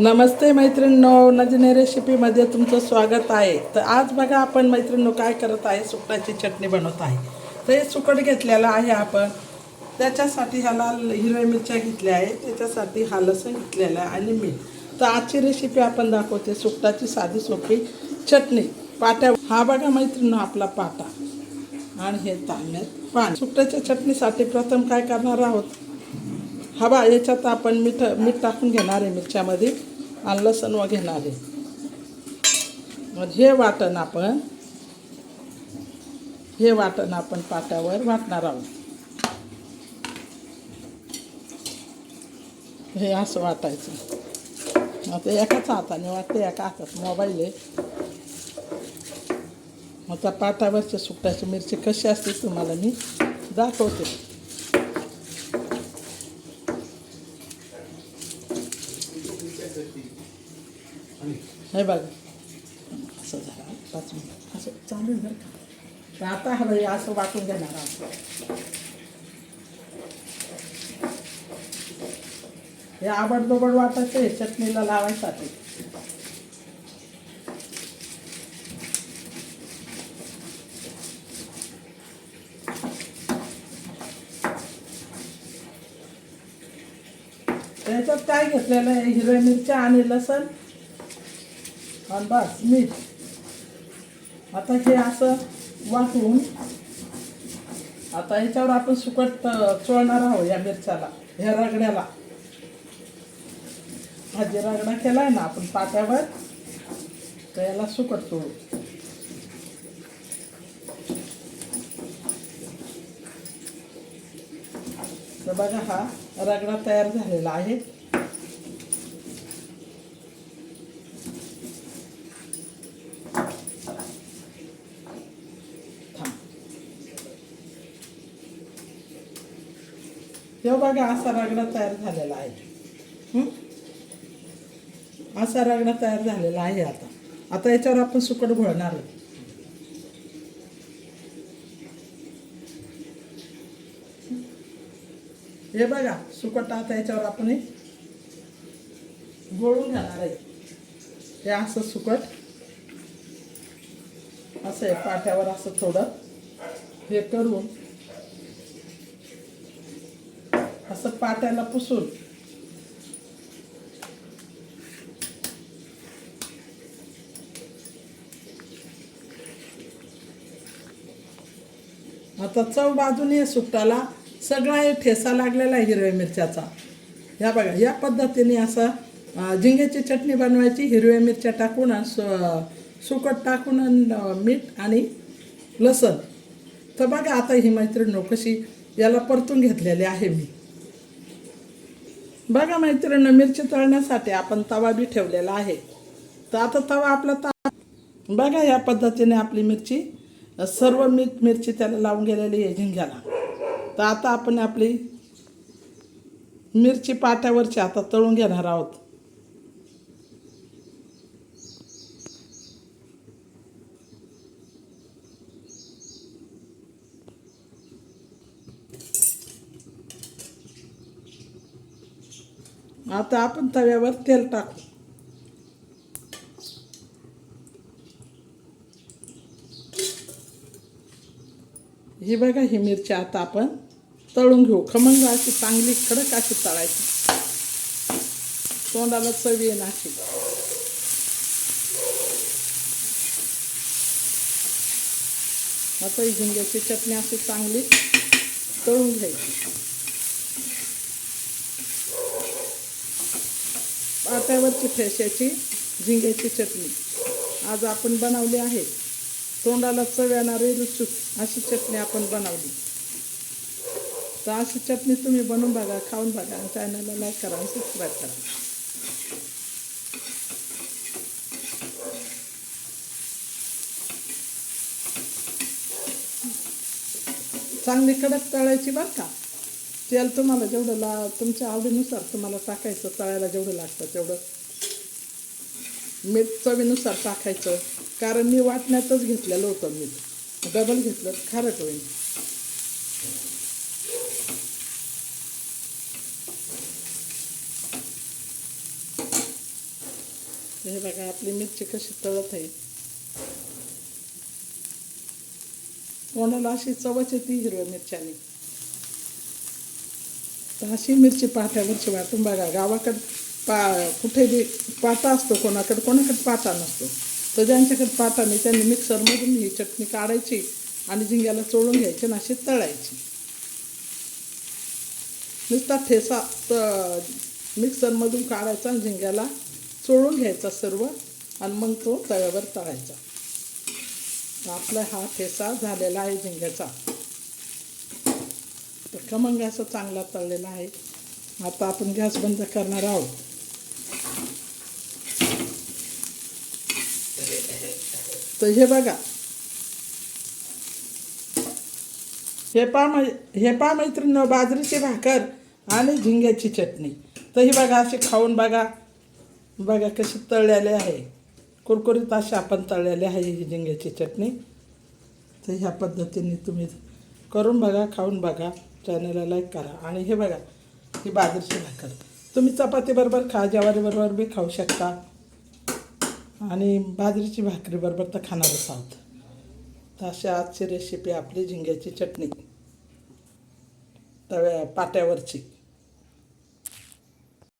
नमस्ते मैत्रिणींनो नजने रेसिपीमध्ये तुमचं स्वागत आहे. तर आज बघा आपण मैत्रिणींनो काय करत आहे सुकटाची चटणी बनवत आहे. तर हे सुकट घेतलेलं आहे आपण. त्याच्यासाठी ह्याला हिरव्या मिरच्या घेतल्या आहे त्याच्यासाठी हा लसूण घेतलेला आहे आणि मीठ. तर आजची रेसिपी आपण दाखवते सुकटाची साधी सोपी चटणी. पाट्या हा बघा मैत्रिणींनो आपला पाटा. आणि हे तांब्यात पाणी. सुकटाच्या चटणीसाठी प्रथम काय करणार आहोत? हवा याच्यात आपण मीठ मीठ टाकून घेणार आहे मिरच्यामध्ये. आणि लसण व घेणार आहे. मग हे वाटण आपण हे वाटण आपण पाट्यावर वाटणार आहोत. हे असं वाटायचं. मग आता एकाच हाताने वाटते एका हातात मोबाईल आहे. मग त्या पाटावरच्या सुकट्याची मिरची कशी असते तुम्हाला मी दाखवते. हे बघ. असं झालं. पाच मिनिट. असं चालू आहे बरं का. तर आता हवं असं वाटून घेणार आहोत. हे आबडदोबड वाटायचं हे चटणीला लावायसाठी. त्याच्यात काय घेतलेलं आहे? हिरव्या मिरच्या आणि लसण. आणि बस मीठ. आता हे असं वाटून आता याच्यावर आपण सुकट चोळणार आहोत या मिरच्याला ह्या रगड्याला हा जे रगडा आहे ना आपण पाट्यावर तर याला सुकट चोळू. तर बघा हा रगडा तयार झालेला आहे. हे बघा असा रगडा तयार झालेला आहे. असा रगडा तयार झालेला आहे आता. आता याच्यावर आपण सुकट घोळणार हे बघा सुकट आता याच्यावर आपण गोळून घेणार आहे. हे असं सुकट असं आहे पाट्यावर असं थोडं हे करून असं पाट्याला पुसून आता चव बाजूने सुकटाला सगळा हे ठेसा लागलेला आहे हिरव्या मिरच्याचा. या बघा या पद्धतीने असं झिंग्याची चटणी बनवायची हिरव्या मिरच्या टाकून आणि सुकट टाकून आणि, मीठ आणि लसण. तर बघा आता ही मैत्रिणी कशी याला परतून घेतलेली आहे मी. बघा मैत्रिणी मिरची तळण्यासाठी आपण तवा बी ठेवलेला आहे. तर आता तवा आपला ता बघा या पद्धतीने आपली मिरची सर्व मीठ मिरची त्याला लावून गेलेली आहे झिंग्याला. तर आता आपण आपली मिरची पाट्यावरची आता तळून घेणार आहोत. आता आपण तव्यावर तेल टाकू. ही बघा ही मिरची आता आपण तळून घेऊ. खमंग अशी चांगली कडक अशी तळायची. तोंडाला चवी येईन अशी. आता ही झिंग्याची चटणी अशी चांगली तळून घ्यायची. पाट्यावरची ठेश्याची झिंग्याची चटणी. आज आपण बनवली आहे. तोंडाला चव येणारी रुचूक अशी चटणी आपण बनवली. तर अशी चटणी तुम्ही बनवून बघा खाऊन बघा आणि चॅनलला लाईक करा आणि सबस्क्राईब करा. चांगली कडक तळायची बरं का? तेल तुम्हाला जेवढं ला तुमच्या आवडीनुसार तुम्हाला टाकायचं तळायला जेवढं लागतं तेवढं. मीठ चवीनुसार टाकायचं कारण मी वाटण्यातच घेतलेलं होतं मीठ. डबल घेतलं खारट होईल. हे बघा आपली मिरची कशी तळत आहे. कोणाला अशी चवच येते हिरव्या मिरच्याने. तर अशी मिरची पाट्यावरची वाटून बघा गावाकडे पा कुठे बी पाटा असतो कोणाकडे कोणाकडे पाटा नसतो. तर ज्यांच्याकडे पाटा नाही त्यांनी मिक्सरमधून ही चटणी काढायची आणि झिंग्याला चोळून घ्यायची आणि अशी तळायची. नुसता ठेसा त मिक्सरमधून काढायचा आणि झिंग्याला चोळून घ्यायचा सर्व आणि मग तो तव्यावर तळायचा. आपला हा ठेसा झालेला आहे झिंग्याचा. तर खमंग असा चांगला तळलेला आहे. आता आपण गॅस बंद करणार आहोत. तर हे बघा. हे पा मै हे पा मैत्रिणी बाजरीची भाकर आणि झिंग्याची चटणी. तर हे बघा अशी खाऊन बघा. बघा कशी तळलेली आहे? कुरकुरीत अशी आपण तळलेले आहे ही झिंग्याची चटणी. तर ह्या पद्धतीने तुम्ही करून बघा खाऊन बघा चॅनलला लाईक करा आणि हे बघा ही बाजरीची भाकर. तुम्ही चपातीबरोबर खा ज्वारीबरोबर बी खाऊ शकता. आणि बाजरीची भाकरीबरोबर तर खाणारच आहोत. तर अशी आजची रेसिपी आपली झिंग्याची चटणी. तव्या पाट्यावरची.